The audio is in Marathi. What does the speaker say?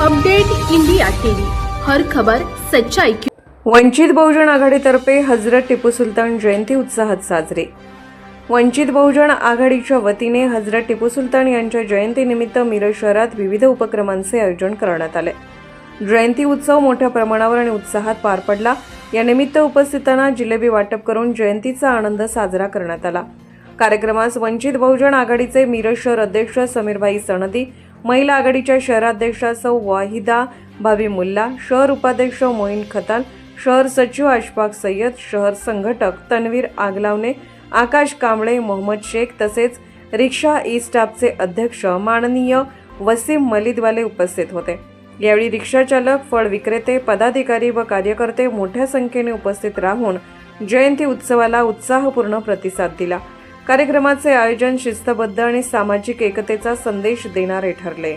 Update India TV. हर खबर सच्चाई की वंचित बहुजन आघाडीतर्फे हजरत टिपू सुलतान जयंती उत्साहात साजरी. वंचित बहुजन आघाडीच्या वतीने हजरत टिपू सुलतान यांच्या जयंतीनिमित्त मिरज शहरात विविध उपक्रमांचे आयोजन करण्यात आले. जयंती उत्सव मोठ्या प्रमाणावर आणि उत्साहात पार पडला. या निमित्त उपस्थितांना जिलेबी वाटप करून जयंतीचा आनंद साजरा करण्यात आला. कार्यक्रमास वंचित बहुजन आघाडीचे मिरज शहर अध्यक्ष समीरभाई सणदी महिला आघाडीच्या शहराध्यक्षा सौ वाहिदा भाभी मुल्ला शहर उपाध्यक्ष मोहीन खतान शहर सचिव अशफाक सय्यद शहर संघटक तन्वीर आगलावणे आकाश कांबळे मोहम्मद शेख तसेच रिक्षा ई स्टाफचे अध्यक्ष माननीय वसीम मलिदवाले उपस्थित होते. यावेळी रिक्षाचालक फळ विक्रेते पदाधिकारी व कार्यकर्ते मोठ्या संख्येने उपस्थित राहून जयंती उत्सवाला उत्साहपूर्ण प्रतिसाद दिला. कार्यक्रमाचे आयोजन शिस्तबद्ध आणि सामाजिक एकतेचा संदेश देणारे ठरले.